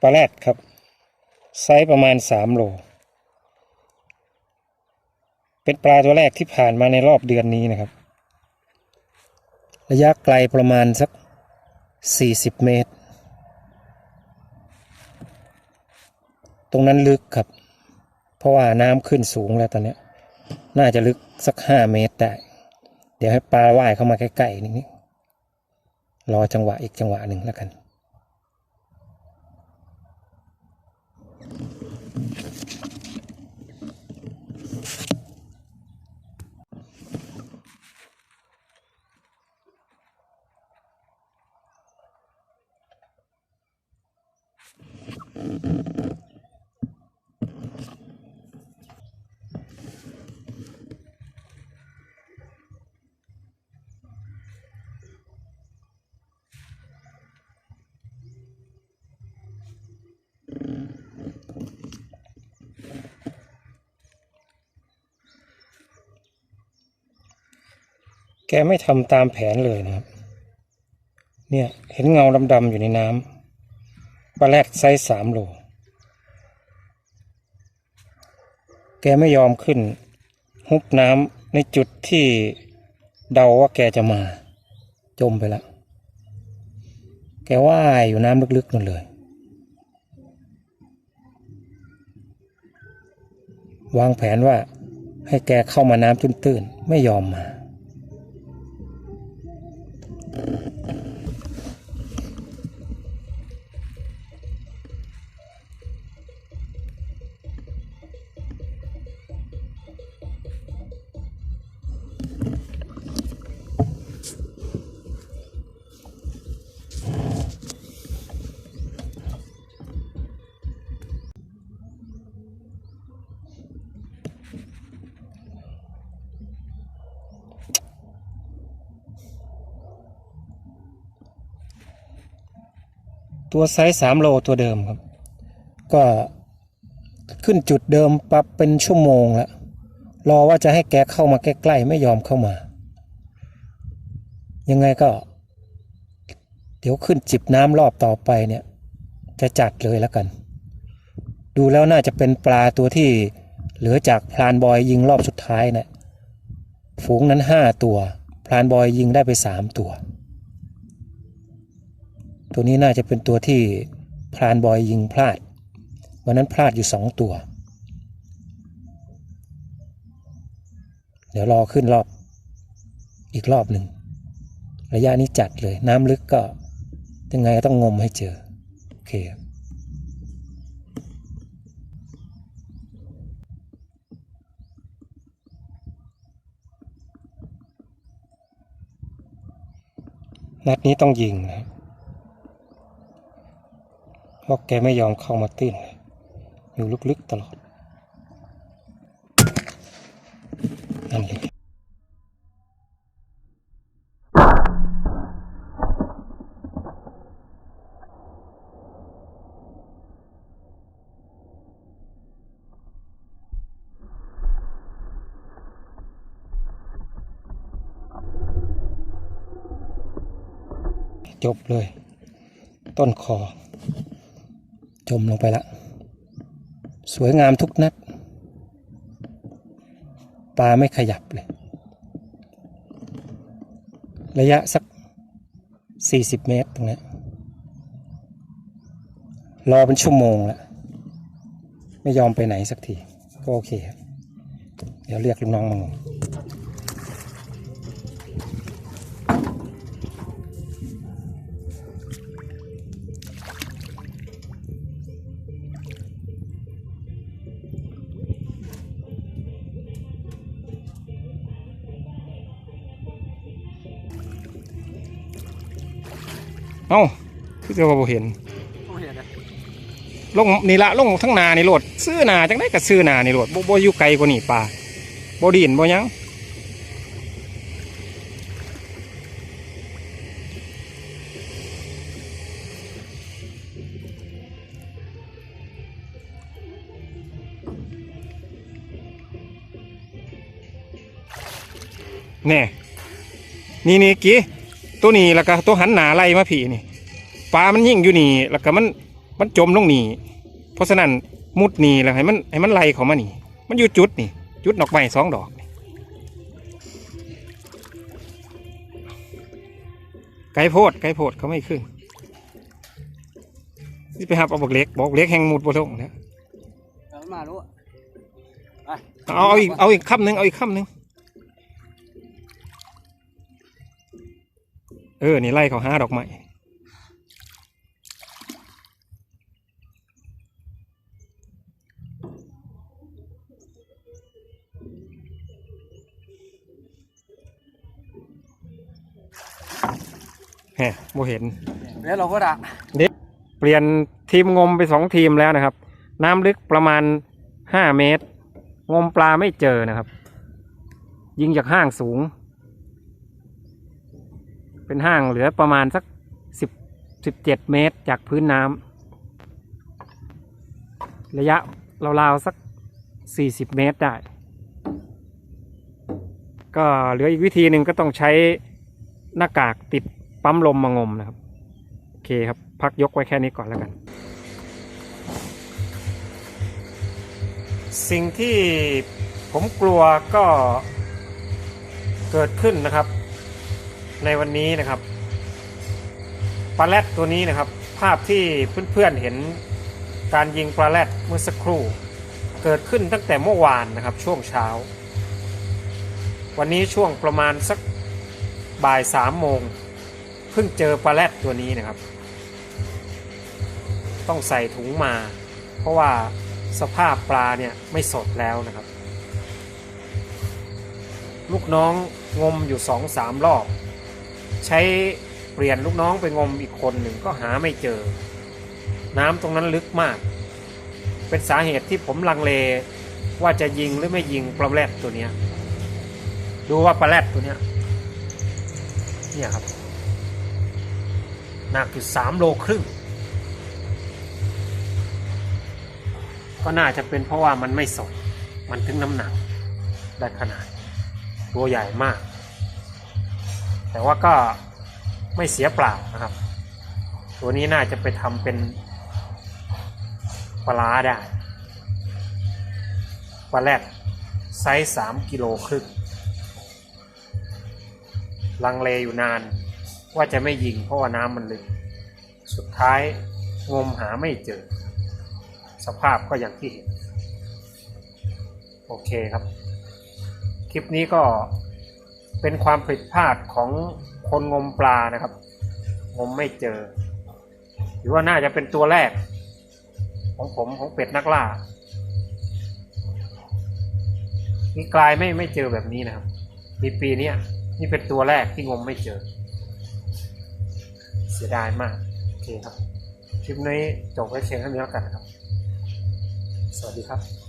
ปลาแรดครับ ไซส์ประมาณสามโล เป็นปลาตัวแรกที่ผ่านมาในรอบเดือนนี้นะครับ ระยะไกลประมาณสักสี่สิบเมตร ตรงนั้นลึกครับ เพราะว่าน้ำขึ้นสูงแล้วตอนนี้ น่าจะลึกสักห้าเมตรได้ เดี๋ยวให้ปลาว่ายเข้ามาใกล้ๆนิดนึงรอจังหวะอีกจังหวะหนึ่งแล้วกัน แกไม่ทำตามแผนเลยนะครับ เนี่ยเห็นเงาดำๆอยู่ในน้ำปลาแรดไซส์สามโล แกไม่ยอมขึ้นฮุบน้ำในจุดที่เดาว่าแกจะมา จมไปแล้วแกว่ายอยู่น้ำลึกๆนั่นเลย วางแผนว่าให้แกเข้ามาน้ำตื้นๆ ไม่ยอมมา ตัวไซส์สามโลตัวเดิมครับ ก็ขึ้นจุดเดิมปรับเป็นชั่วโมงล้วรอว่าจะให้แกเข้ามาใกล้ๆไม่ยอมเข้ามา ยังไงก็ เดี๋ยวขึ้นจิบน้ำรอบต่อไปเนี่ย จะจัดเลยแล้วกัน ดูแล้วน่าจะเป็นปลาตัวที่เหลือจากพลานบอยยิงรอบสุดท้ายเนะี่ยฝูงนั้นห้าตัว พลานบอยยิงได้ไปสามตัว ตัวนี้น่าจะเป็นตัวที่พรานบอยยิงพลาด วันนั้นพลาดอยู่สองตัว เดี๋ยวรอขึ้นรอบอีกรอบหนึ่ง ระยะนี้จัดเลยน้ำลึกก็ยังไงก็ต้องงมให้เจอ โอเคนัดนี้ต้องยิงนะค รับเพราะแกไม่ยอมเข้ามาตื้นเลยอยู่ลึกๆตลอด นั่นเลยจบเลย ต้นคอ จมลงไปละสวยงามทุกนัด ปลาไม่ขยับเลย ระยะสัก 40 เมตรตรงนี้รอเป็นชั่วโมงล้วไม่ยอมไปไหนสักที ก็โอเคครับเดี๋ยวเรียกลูกน้องมางม เอ้าคือจะว่าบ่เห็นลงนี่ละลงทั้งนานี่โหลดซื้อนาจังได้กับซื้อนานี่โหลดบ่บ่อยู่ไกลกว่านี่ป่าบ่ดินบ่หยังแน่นี่นี่กี้ ตัวนี้แล้วก็ตัวหันหนาไล่มาผีนี่ปลามันยิ่งอยู่นี่แล้วก็มันมันจมลงนี่เพราะฉะนั้นมุดนี่แล้วให้มันให้มันไหลเข้ามานี่ มันอยู่จุดนี่ จุดดอกไม้สองดอกนี่ไก่โพดไก่โพดเขาไม่ขึ้นนี่ไปหาเอาบอกเล็กบอกเล็กแห่งมุดบ่ลงนะเอามารู้เอาเอาอีกเอาอีกคำหนึ่งเอาอีกคำหนึ่ง เออ นี่ไล่เขาหาดอกไม้แฮะโมเห็นเดี๋ยวเราก็ด่าเปลี่ยนทีมงมไปสองทีมแล้วนะครับ น้ำลึกประมาณห้าเมตร งมปลาไม่เจอนะครับ ยิงจากห้างสูง เป็นห้างเหลือประมาณสักสิบสิบเจ็ดเมตรจากพื้นน้ำระยะราวๆสักสี่สิบเมตรได้ ก็เหลืออีกวิธีหนึ่งก็ต้องใช้หน้ากากติดปั๊มลมมางมนะครับ โอเคครับ พักยกไว้แค่นี้ก่อนแล้วกัน สิ่งที่ผมกลัวก็เกิดขึ้นนะครับ ในวันนี้นะครับปลาแรดตัวนี้นะครับ ภาพที่เพื่อนๆเห็นการยิงปลาแรดเมื่อสักครู่ เกิดขึ้นตั้งแต่เมื่อวานนะครับ ช่วงเช้า วันนี้ช่วงประมาณสักบ่ายสามโมงเพิ่งเจอปลาแรดตัวนี้นะครับ ต้องใส่ถุงมา เพราะว่าสภาพปลาเนี่ยไม่สดแล้วนะครับ ลูกน้องงมอยู่สองสามรอบ ใช้เปลี่ยนลูกน้องไปงมอีกคนหนึ่งก็หาไม่เจอ น้ำตรงนั้นลึกมาก เป็นสาเหตุที่ผมลังเลว่าจะยิงหรือไม่ยิงปลาแรดตัวเนี้ย ดูว่าปลาแรดตัวเนี้ย เนี่ยครับหนักอยู่สามโลครึ่ง ก็น่าจะเป็นเพราะว่ามันไม่สด มันถึงน้ำหนักได้ขนาด ตัวใหญ่มาก แต่ว่าก็ไม่เสียเปล่านะครับ ตัวนี้น่าจะไปทำเป็นปลาได้ปลาแรดไซส์สามกิโลครึ่งลังเลอยู่นานว่าจะไม่ยิงเพราะว่าน้ำมันลึก สุดท้ายงมหาไม่เจอ สภาพก็อย่างที่เห็น โอเคครับ คลิปนี้ก็ เป็นความผิดพลาดของคนงมปลานะครับ งมไม่เจอ หรือว่าน่าจะเป็นตัวแรก ของผมของเป็ดนักล่านี่กลายไม่ไม่เจอแบบนี้นะครับในปีนี้นี่เป็นตัวแรกที่งมไม่เจอ เสียดายมากโอเคครับ คลิปนี้จบไว้เพียงเท่านี้แล้วกันนะครับ สวัสดีครับ